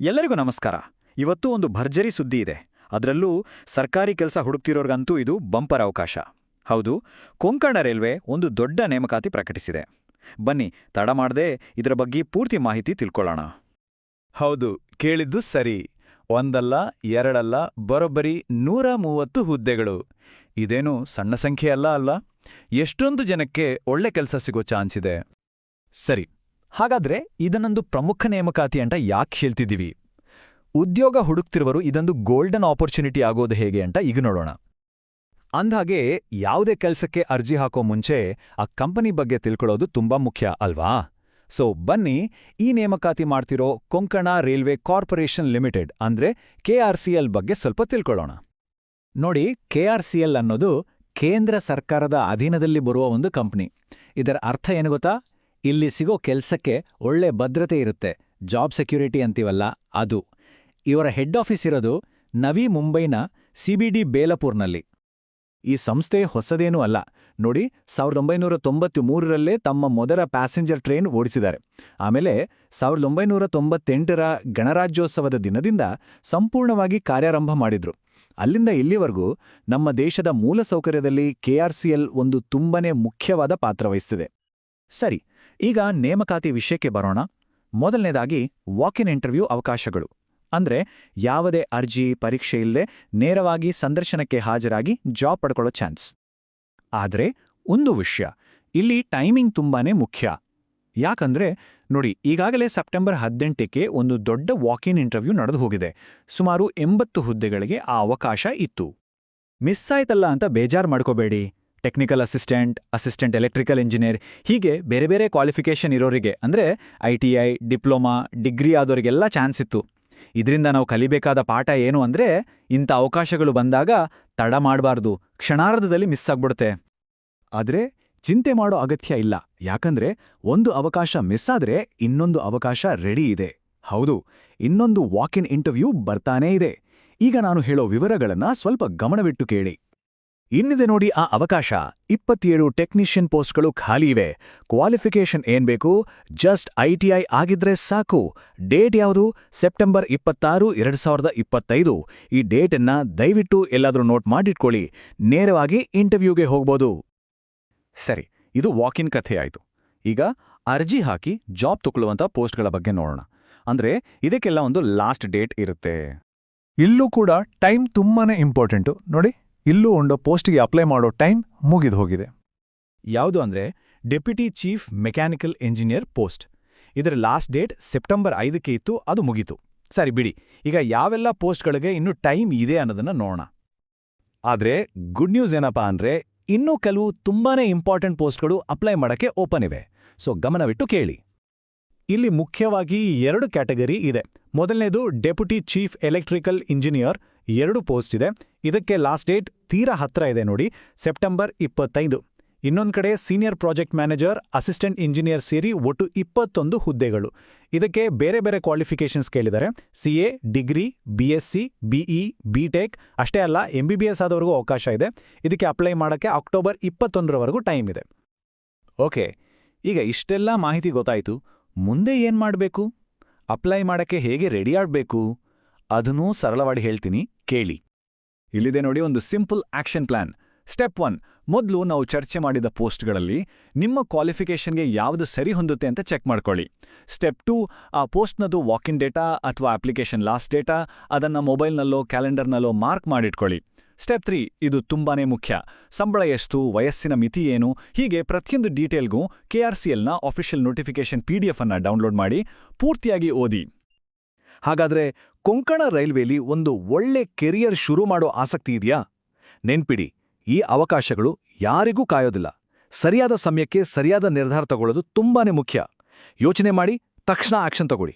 ಎಲ್ಲರಿಗೂ ನಮಸ್ಕಾರ. ಇವತ್ತು ಒಂದು ಭರ್ಜರಿ ಸುದ್ದಿ ಇದೆ. ಅದರಲ್ಲೂ ಸರ್ಕಾರಿ ಕೆಲಸ ಹುಡುಕ್ತಿರೋರ್ಗಂತೂ ಇದು ಬಂಪರ್ ಅವಕಾಶ. ಹೌದು, ಕೊಂಕಣ ರೈಲ್ವೆ ಒಂದು ದೊಡ್ಡ ನೇಮಕಾತಿ ಪ್ರಕಟಿಸಿದೆ. ಬನ್ನಿ, ತಡ ಮಾಡದೆ ಇದರ ಬಗ್ಗೆ ಪೂರ್ತಿ ಮಾಹಿತಿ ತಿಳ್ಕೊಳ್ಳೋಣ. ಹೌದು, ಕೇಳಿದ್ದು ಸರಿ. ಒಂದಲ್ಲ, ಎರಡಲ್ಲ, ಬರೋಬ್ಬರಿ ನೂರ ಮೂವತ್ತು ಹುದ್ದೆಗಳು. ಇದೇನು ಸಣ್ಣ ಸಂಖ್ಯೆ ಅಲ್ಲ ಅಲ್ಲ? ಎಷ್ಟೊಂದು ಜನಕ್ಕೆ ಒಳ್ಳೆ ಕೆಲಸ ಸಿಗೋ ಚಾನ್ಸ್ ಇದೆ. ಸರಿ ಹಾಗಾದ್ರೆ ಇದನ್ನೊಂದು ಪ್ರಮುಖ ನೇಮಕಾತಿ ಅಂತ ಯಾಕೆ ಹೇಳ್ತಿದ್ದೀವಿ? ಉದ್ಯೋಗ ಹುಡುಕ್ತಿರುವರು ಇದೊಂದು ಗೋಲ್ಡನ್ ಆಪರ್ಚುನಿಟಿ ಆಗೋದು ಹೇಗೆ ಅಂತ ಈಗ ನೋಡೋಣ. ಅಂದ್ಹಾಗೆ ಯಾವುದೇ ಕೆಲಸಕ್ಕೆ ಅರ್ಜಿ ಹಾಕೋ ಮುಂಚೆ ಆ ಕಂಪನಿ ಬಗ್ಗೆ ತಿಳ್ಕೊಳ್ಳೋದು ತುಂಬಾ ಮುಖ್ಯ ಅಲ್ವಾ? ಸೋ ಬನ್ನಿ ಈ ನೇಮಕಾತಿ ಮಾಡ್ತಿರೋ ಕೊಂಕಣ ರೈಲ್ವೆ ಕಾರ್ಪೊರೇಷನ್ ಲಿಮಿಟೆಡ್ ಅಂದ್ರೆ ಕೆಆರ್ಸಿಎಲ್ ಬಗ್ಗೆ ಸ್ವಲ್ಪ ತಿಳ್ಕೊಳ್ಳೋಣ. ನೋಡಿ ಕೆಆರ್ಸಿಎಲ್ ಅನ್ನೋದು ಕೇಂದ್ರ ಸರ್ಕಾರದ ಅಧೀನದಲ್ಲಿ ಬರುವ ಒಂದು ಕಂಪನಿ. ಇದರ ಅರ್ಥ ಏನು ಗೊತ್ತಾ? ಇಲ್ಲಿ ಸಿಗೋ ಕೆಲ್ಸಕ್ಕೆ ಒಳ್ಳೆ ಭದ್ರತೆ ಇರುತ್ತೆ. ಜಾಬ್ ಸೆಕ್ಯೂರಿಟಿ ಅಂತೀವಲ್ಲ, ಅದು. ಇವರ ಹೆಡ್ ಆಫೀಸ್ ಇರೋದು ನವಿ ಮುಂಬೈನ ಸಿಬಿಡಿ ಬೇಲಪುರ್ನಲ್ಲಿ. ಈ ಸಂಸ್ಥೆ ಹೊಸದೇನೂ ಅಲ್ಲ. ನೋಡಿ, ಸಾವಿರದ ಒಂಬೈನೂರ ತೊಂಬತ್ಮೂರರಲ್ಲೇ ತಮ್ಮ ಮೊದಲ ಪ್ಯಾಸೆಂಜರ್ ಟ್ರೈನ್ ಓಡಿಸಿದ್ದಾರೆ. ಆಮೇಲೆ ಸಾವಿರದ ಒಂಬೈನೂರ ತೊಂಬತ್ತೆಂಟರ ಗಣರಾಜ್ಯೋತ್ಸವದ ದಿನದಿಂದ ಸಂಪೂರ್ಣವಾಗಿ ಕಾರ್ಯಾರಂಭ ಮಾಡಿದ್ರು. ಅಲ್ಲಿಂದ ಇಲ್ಲಿವರೆಗೂ ನಮ್ಮ ದೇಶದ ಮೂಲಸೌಕರ್ಯದಲ್ಲಿ ಕೆಆರ್ಸಿಎಲ್ ಒಂದು ತುಂಬನೇ ಮುಖ್ಯವಾದ ಪಾತ್ರ ವಹಿಸ್ತಿದೆ. ಸರಿ, ಈಗ ನೇಮಕಾತಿ ವಿಷಯಕ್ಕೆ ಬರೋಣ. ಮೊದಲನೇದಾಗಿ ವಾಕ್ ಇನ್ ಇಂಟರ್ವ್ಯೂ ಅವಕಾಶಗಳು. ಅಂದ್ರೆ ಯಾವುದೇ ಅರ್ಜಿ, ಪರೀಕ್ಷೆ ಇಲ್ಲದೆ ನೇರವಾಗಿ ಸಂದರ್ಶನಕ್ಕೆ ಹಾಜರಾಗಿ ಜಾಬ್ ಪಡ್ಕೊಳ್ಳೋ ಚಾನ್ಸ್ ಆದ್ರೆ ಒಂದು ವಿಷಯ, ಇಲ್ಲಿ ಟೈಮಿಂಗ್ ತುಂಬಾನೇ ಮುಖ್ಯ. ಯಾಕಂದ್ರೆ ನೋಡಿ, ಈಗಾಗಲೇ ಸೆಪ್ಟೆಂಬರ್ ಹದಿನೆಂಟಕ್ಕೆ ಒಂದು ದೊಡ್ಡ ವಾಕ್ ಇನ್ ಇಂಟರ್ವ್ಯೂ ನಡೆದು ಹೋಗಿದೆ. ಸುಮಾರು ಎಂಬತ್ತು ಹುದ್ದೆಗಳಿಗೆ ಆ ಅವಕಾಶ ಇತ್ತು. ಮಿಸ್ ಆಯ್ತಲ್ಲ ಅಂತ ಬೇಜಾರ್ ಮಾಡ್ಕೋಬೇಡಿ. Technical assistant assistant electrical engineer ಹೀಗೆ ಬೇರೆ ಬೇರೆ ಕ್ವಾಲಿಫಿಕೇಷನ್ ಇರೋರಿಗೆ, ಅಂದ್ರೆ I T I diploma degree ಆದವರಿಗೆಲ್ಲ chance ಇತ್ತು. ಇದರಿಂದ ನಾವು ಕಲಿಬೇಕಾದ ಪಾಠ ಏನು ಅಂದ್ರೆ, ಇಂಥ ಅವಕಾಶಗಳು ಬಂದಾಗ ತಡ ಮಾಡಬಾರ್ದು, ಕ್ಷಣಾರ್ಧದಲ್ಲಿ ಮಿಸ್ ಆಗ್ಬಿಡುತ್ತೆ. ಆದ್ರೆ ಚಿಂತೆ ಮಾಡೋ ಅಗತ್ಯ ಇಲ್ಲ, ಯಾಕಂದ್ರೆ ಒಂದು ಅವಕಾಶ ಮಿಸ್ ಆದರೆ ಇನ್ನೊಂದು ಅವಕಾಶ ರೆಡಿ ಇದೆ. ಹೌದು, ಇನ್ನೊಂದು ವಾಕ್ ಇನ್ ಇಂಟರ್ವ್ಯೂ ಬರ್ತಾನೇ ಇದೆ. ಈಗ ನಾನು ಹೇಳೋ ವಿವರಗಳನ್ನ ಸ್ವಲ್ಪ ಗಮನವಿಟ್ಟು ಕೇಳಿ. ಇನ್ನಿದೆ ನೋಡಿ ಆ ಅವಕಾಶ. ಇಪ್ಪತ್ತೇಳು ಟೆಕ್ನಿಷಿಯನ್ ಪೋಸ್ಟ್ಗಳು ಖಾಲಿ ಇವೆ. ಕ್ವಾಲಿಫಿಕೇಷನ್ ಏನ್ಬೇಕು ಜಸ್ಟ್ ಐಟಿಐ ಆಗಿದ್ರೆ ಸಾಕು. ಡೇಟ್ ಯಾವುದು? ಸೆಪ್ಟೆಂಬರ್ ಇಪ್ಪತ್ತಾರು, ಎರಡು ಸಾವಿರದ ಇಪ್ಪತ್ತೈದು. ಈ ಡೇಟನ್ನ ದಯವಿಟ್ಟು ಎಲ್ಲಾದರೂ ನೋಟ್ ಮಾಡಿಟ್ಕೊಳ್ಳಿ. ನೇರವಾಗಿ ಇಂಟರ್ವ್ಯೂಗೆ ಹೋಗ್ಬೋದು. ಸರಿ, ಇದು ವಾಕಿನ್ ಕಥೆ ಆಯ್ತು. ಈಗ ಅರ್ಜಿ ಹಾಕಿ ಜಾಬ್ ತುಕೊಳ್ಳುವಂಥ ಪೋಸ್ಟ್ಗಳ ಬಗ್ಗೆ ನೋಡೋಣ. ಅಂದ್ರೆ ಇದಕ್ಕೆಲ್ಲ ಒಂದು ಲಾಸ್ಟ್ ಡೇಟ್ ಇರುತ್ತೆ. ಇಲ್ಲೂ ಕೂಡ ಟೈಮ್ ತುಂಬಾನೇ ಇಂಪಾರ್ಟೆಂಟು. ನೋಡಿ. ಇಲ್ಲೂ ಒಂದು ಪೋಸ್ಟ್ಗೆ ಅಪ್ಲೈ ಮಾಡೋ ಟೈಮ್ ಮುಗಿದು ಹೋಗಿದೆ. ಯಾವುದು ಅಂದ್ರೆ, deputy chief mechanical engineer post. ಇದರ ಲಾಸ್ಟ್ ಡೇಟ್ ಸೆಪ್ಟೆಂಬರ್ ಐದಕ್ಕೆ ಇತ್ತು, ಅದು ಮುಗೀತು. ಸರಿ ಬಿಡಿ, ಈಗ ಯಾವೆಲ್ಲ ಪೋಸ್ಟ್ಗಳಿಗೆ ಇನ್ನೂ ಟೈಮ್ ಇದೆ ಅನ್ನೋದನ್ನ ನೋಡೋಣ. ಆದ್ರೆ, ಗುಡ್ ನ್ಯೂಸ್ ಏನಪ್ಪಾ ಅಂದ್ರೆ, ಇನ್ನೂ ಕೆಲವು ತುಂಬಾನೇ ಇಂಪಾರ್ಟೆಂಟ್ ಪೋಸ್ಟ್ಗಳು ಅಪ್ಲೈ ಮಾಡಕ್ಕೆ ಓಪನ್ ಇವೆ. ಸೊ ಗಮನವಿಟ್ಟು ಕೇಳಿ. ಇಲ್ಲಿ ಮುಖ್ಯವಾಗಿ ಎರಡು ಕ್ಯಾಟಗರಿ ಇದೆ. ಮೊದಲನೇದು ಡೆಪ್ಯುಟಿ ಚೀಫ್ ಎಲೆಕ್ಟ್ರಿಕಲ್ ಇಂಜಿನಿಯರ್ ಎರಡು ಪೋಸ್ಟ್ ಇದೆ. ಇದಕ್ಕೆ ಲಾಸ್ಟ್ ಡೇಟ್ ತೀರಾ ಹತ್ರ ಇದೆ ನೋಡಿ ಸೆಪ್ಟೆಂಬರ್ ಇಪ್ಪತ್ತೈದು. ಇನ್ನೊಂದು ಕಡೆ senior project manager assistant engineer ಸೇರಿ ಒಟ್ಟು ಇಪ್ಪತ್ತೊಂದು ಹುದ್ದೆಗಳು. ಇದಕ್ಕೆ ಬೇರೆ ಬೇರೆ ಕ್ವಾಲಿಫಿಕೇಷನ್ಸ್ ಕೇಳಿದ್ದಾರೆ. A degree B S C BE tech ಅಷ್ಟೇ ಅಲ್ಲ ಎಂ ಬಿ ಬಿ ಎಸ್ ಆದವರೆಗೂ ಅವಕಾಶ ಇದೆ. ಇದಕ್ಕೆ ಅಪ್ಲೈ ಮಾಡೋಕ್ಕೆ ಅಕ್ಟೋಬರ್ ಇಪ್ಪತ್ತೊಂದರವರೆಗೂ ಟೈಮ್ ಇದೆ. ಓಕೆ, ಈಗ ಇಷ್ಟೆಲ್ಲ ಮಾಹಿತಿ ಗೊತ್ತಾಯಿತು. ಮುಂದೆ ಏನು ಮಾಡಬೇಕು? ಅಪ್ಲೈ ಮಾಡಕ್ಕೆ ಹೇಗೆ ರೆಡಿ ಆಡ್ಬೇಕು ಅದನ್ನೂ ಸರಳವಾಗಿ ಹೇಳ್ತೀನಿ, ಕೇಳಿ. ಇಲ್ಲಿದೆ ನೋಡಿ ಒಂದು simple action plan. Step one, ಮೊದಲು ನಾವು ಚರ್ಚೆ ಮಾಡಿದ ಪೋಸ್ಟ್ಗಳಲ್ಲಿ ನಿಮ್ಮ ಕ್ವಾಲಿಫಿಕೇಷನ್ಗೆ ಯಾವುದು ಸರಿ ಹೊಂದುತ್ತೆ ಅಂತ ಚೆಕ್ ಮಾಡ್ಕೊಳ್ಳಿ. ಸ್ಟೆಪ್ ಟು, ಆ ಪೋಸ್ಟ್ನದು ವಾಕಿನ್ ಡೇಟಾ ಅಥವಾ ಅಪ್ಲಿಕೇಶನ್ ಲಾಸ್ಟ್ ಡೇಟಾ ಅದನ್ನ ಮೊಬೈಲ್ನಲ್ಲೋ, ಕ್ಯಾಲೆಂಡರ್ನಲ್ಲೋ ಮಾರ್ಕ್ ಮಾಡಿಟ್ಕೊಳ್ಳಿ. ಸ್ಟೆಪ್ ತ್ರೀ, ಇದು ತುಂಬಾನೇ ಮುಖ್ಯ. ಸಂಬಳ ಎಷ್ಟು, ವಯಸ್ಸಿನ ಮಿತಿ ಏನು, ಹೀಗೆ ಪ್ರತಿಯೊಂದು ಡೀಟೇಲ್ಗೂ ಕೆಆರ್ಸಿಎಲ್ನ ಅಫಿಷಿಯಲ್ ನೋಟಿಫಿಕೇಶನ್ ಪಿಡಿಎಫ್ ಅನ್ನ ಡೌನ್ಲೋಡ್ ಮಾಡಿ, ಪೂರ್ತಿಯಾಗಿ ಓದಿ. ಹಾಗಾದ್ರೆ ಕೊಂಕಣ ರೈಲ್ವೆಲಿ ಒಂದು ಒಳ್ಳೆ ಕೆರಿಯರ್ ಶುರು ಮಾಡೋ ಆಸಕ್ತಿ ಇದೆಯಾ? ನೆನ್ಪಿಡಿ, ಈ ಅವಕಾಶಗಳು ಯಾರಿಗೂ ಕಾಯೋದಿಲ್ಲ. ಸರಿಯಾದ ಸಮಯಕ್ಕೆ ಸರಿಯಾದ ನಿರ್ಧಾರ ತಗೊಳ್ಳೋದು ತುಂಬಾನೇ ಮುಖ್ಯ. ಯೋಚನೆ ಮಾಡಿ, ತಕ್ಷಣ ಆಕ್ಷನ್ ತಗೊಳ್ಳಿ.